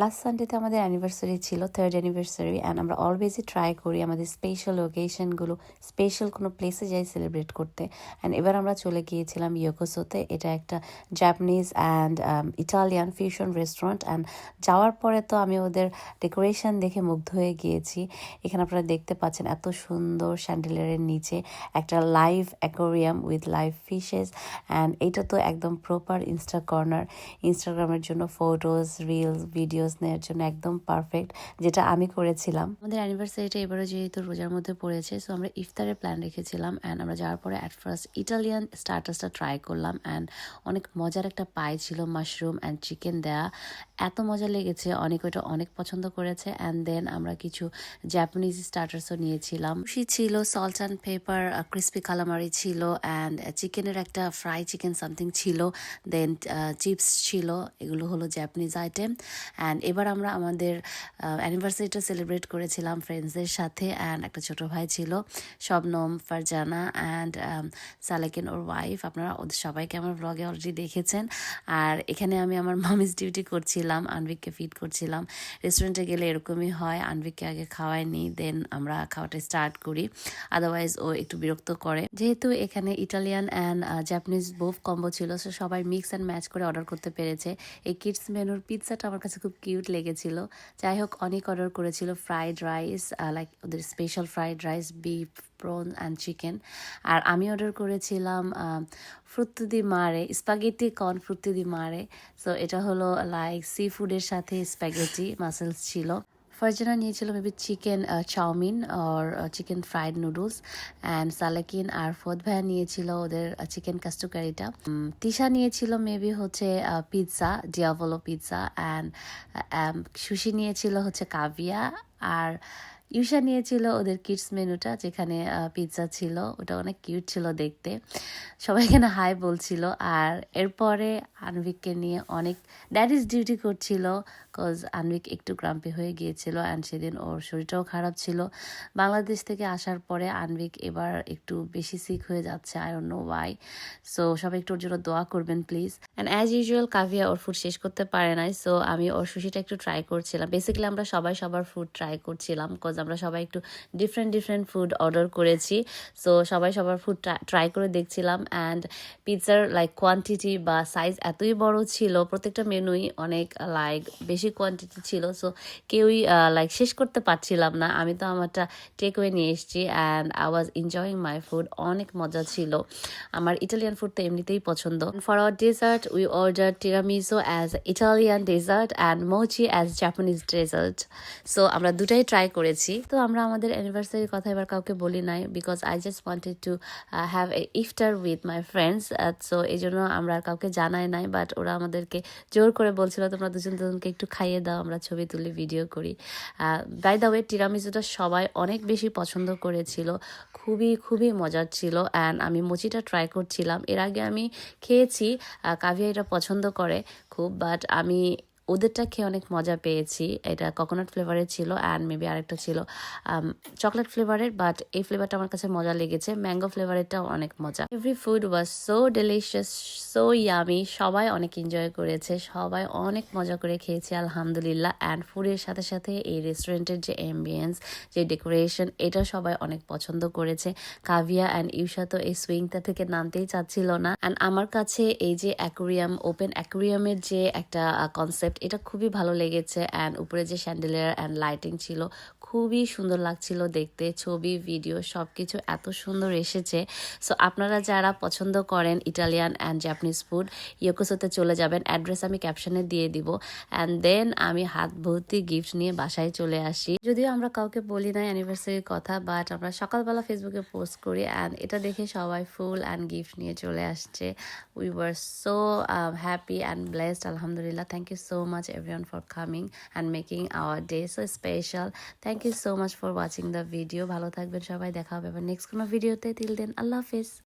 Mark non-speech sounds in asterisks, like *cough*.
Last সানডেতে আমাদের anniversary ছিল third anniversary and আমরা অলওয়েজই ট্রাই করি আমাদের স্পেশাল ওকেশনগুলো স্পেশাল কোনো প্লেসে যাই সেলিব্রেট করতে. অ্যান্ড এবার আমরা চলে গিয়েছিলাম ইয়োকোসোতে এটা একটা Japanese and Italian fusion restaurant and যাওয়ার পরে তো আমি ওদের ডেকোরেশন দেখে মুগ্ধ হয়ে গিয়েছি। এখানে আপনারা দেখতে পাচ্ছেন এত সুন্দর স্যান্ডেলের নিচে একটা live aquarium with live fishes and এটা তো একদম প্রপার ইনস্টা কর্নার ইনস্টাগ্রামের জন্য ফটোজ রিলস ভিডিওস নেওয়ার জন্য একদম পারফেক্ট যেটা আমি করেছিলাম। আমাদের অ্যানিভার্সারিটা এবারে যেহেতু রোজার মধ্যে পড়েছে সো আমরা ইফতারের প্ল্যান রেখেছিলাম অ্যান্ড আমরা যাওয়ার পরে অ্যাট ফার্স্ট ইটালিয়ান স্টার্টাসটা ট্রাই করলাম অ্যান্ড অনেক মজার একটা পাই ছিল মাশরুম অ্যান্ড চিকেন দেয়া। এত মজা লেগেছে, অনেক ওটা অনেক পছন্দ করেছে অ্যান্ড দেন আমরা কিছু জাপানিজ স্টার্টার্সও নিয়েছিলাম। খুশি ছিল salt and pepper crispy calamari ছিল অ্যান্ড চিকেনের একটা ফ্রাই চিকেন সামথিং ছিল দেন চিপস ছিল, এগুলো হলো জাপানিজ আইটেম অ্যান্ড এবার আমরা আমাদের অ্যানিভার্সারিটা সেলিব্রেট করেছিলাম ফ্রেন্ডসদের সাথে অ্যান্ড একটা ছোট ভাই ছিল, শবনম, ফারজানা অ্যান্ড সালেকেন ওর ওয়াইফ আপনারা ওদের সবাইকে আমার ব্লগে অলরেডি দেখেছেন। আর এখানে আমি আমার *laughs* মামিস ডিউটি করছিলাম, আনভিককে ফিড করছিলাম। রেস্টুরেন্টে গেলে এরকমই হয়, আনভিককে আগে খাওয়াই নিই দেন আমরা খাওয়াটা স্টার্ট করি। আদারওয়াইজ ও একটু বিরক্ত করে। যেহেতু এখানে Italian and Japanese buffet combo ছিল সো সবাই মিক্স অ্যান্ড ম্যাচ করে অর্ডার করতে পেরেছে। এই কিডস মেনুর পিৎজাটা আমার কাছে খুব কিউট লেগেছিল। যাই হোক, অনেক অর্ডার করেছিল ফ্রাইড রাইস লাইক ওদের special fried rice beef prawn and chicken আর আমি অর্ডার করেছিলাম ফ্রুত্তু দি মারে স্প্যাগেটি কর্ন ফ্রুত্তু দি মারে সো এটা হলো লাইক সি ফুডের সাথে স্প্যাগেটি মাসেলস ছিল। ফারজানা নিয়েছিল maybe chicken chowmein R chicken fried noodles and Salekin আর ফোদ ভাইয়া নিয়েছিল ওদের চিকেন কাস্টুকারিটা তিশা নিয়েছিল মেবি হচ্ছে pizza diavolo pizza and sushi নিয়েছিল হচ্ছে কাভিয়া আর ইউশা নিয়েছিল ওদের কিডস মেনুটা যেখানে পিৎজা ছিল। ওটা অনেক কিউট ছিল দেখতে। সবাই এখানে হাই বলছিল। আর এরপরে আনভিককে নিয়ে অনেক ড্যাডিস ডিউটি করছিল। কজ আনভিক একটু ক্রাম্পি হয়ে গিয়েছিল অ্যান্ড সেদিন ওর শরীরটাও খারাপ ছিল। বাংলাদেশ থেকে আসার পরে আনভিক এবার একটু বেশি সিক হয়ে যাচ্ছে I don't know why so সবাই একটু ওর জন্য দোয়া করবেন please and as usual Kavya or food শেষ করতে পারে নাই সো আমি ওর সুশিটা একটু ট্রাই করছিলাম। বেসিক্যালি আমরা সবাই সবার ফুড ট্রাই করছিলাম কজ আমরা সবাই একটু ডিফারেন্ট ডিফারেন্ট ফুড অর্ডার করেছি। সো সবাই সবার ফুড ট্রাই করে দেখছিলাম অ্যান্ড পিৎজার লাইক কোয়ান্টিটি বা সাইজ এতই বড় ছিল, প্রত্যেকটা মেনুই অনেক লাইক বেশি কোয়ান্টিটি ছিল সো কেউই লাইক শেষ করতে পারছিলাম না। আমি তো আমারটা টেক ওয়ে নিয়ে এসেছি and I was enjoying my food অনেক মজা ছিল। আমার ইটালিয়ান ফুড তো এমনিতেই পছন্দ। For our dessert we order tiramisu as Italian dessert and mochi as Japanese dessert so আমরা দুটাই ট্রাই করেছি। তো আমরা আমাদের অ্যানিভার্সারির কথা এবার কাউকে বলি নাই because I just wanted to have a iftar with my friends so এই জন্য আমরা কাউকে জানাই নাই বাট ওরা আমাদেরকে জোর করে বলছিল, তোমরা দুজন দুজনকে একটু খাইয়ে দাও, আমরা ছবি তুলে ভিডিও করি। বাই দা ওয়ে টিরামিজুটা সবাই অনেক বেশি পছন্দ করেছিল। খুবই খুবই মজার ছিল অ্যান্ড আমি মুচিটা ট্রাই করছিলাম। এর আগে আমি খেয়েছি কাভিয়া এটা পছন্দ করে খুব বাট আমি ওদেরটা খেয়ে অনেক মজা পেয়েছি। এটা কোকোনাট ফ্লেভারের ছিল অ্যান্ড মেবি আরেকটা ছিল চকলেট ফ্লেভারের বাট এই ফ্লেভারটা আমার কাছে মজা লেগেছে। ম্যাঙ্গো ফ্লেভারেরটাও অনেক মজা। Every food was so delicious so yummy সবাই অনেক এনজয় করেছে, সবাই অনেক মজা করে খেয়েছে, আলহামদুলিল্লাহ। অ্যান্ড ফুডের সাথে সাথে এই রেস্টুরেন্টের যে অ্যাম্বিয়েন্স যে ডেকোরেশন এটা সবাই অনেক পছন্দ করেছে। কাভিয়া অ্যান্ড ইউসা তো এই সুইংটা থেকে নামতেই চাচ্ছিল না। অ্যান্ড আমার কাছে এই যে অ্যাকোরিয়াম ওপেন অ্যাকোরিয়ামের যে একটা কনসেপ্ট এটা খুবই ভালো লেগেছে অ্যান্ড উপরে যে স্যান্ডেলিয়ার অ্যান্ড লাইটিং ছিল খুবই সুন্দর লাগছিল দেখতে, ছবি ভিডিও সব কিছু এত সুন্দর এসেছে। সো আপনারা যারা পছন্দ করেন ইটালিয়ান অ্যান্ড জাপানিজ ফুড ইয়োকোসোতে চলে যাবেন। অ্যাড্রেস আমি ক্যাপশনে দিয়ে দিব। অ্যান্ড দেন আমি হাত ভর্তি গিফট নিয়ে বাসায় চলে আসি। যদিও আমরা কাউকে বলি না অ্যানিভার্সারির কথা বাট আমরা সকালবেলা ফেসবুকে পোস্ট করি। অ্যান্ড এটা দেখে সবাই ফুল অ্যান্ড গিফট নিয়ে চলে আসছে। We were so happy and blessed আলহামদুলিল্লাহ। Thank you so much everyone for coming coming making our day so special special thank you so much for watching the video ভালো থাকবেন সবাই, দেখা হবে আবার নেক্সট কোনো ভিডিওতে তিল দেন আল্লাহ হাফিজ।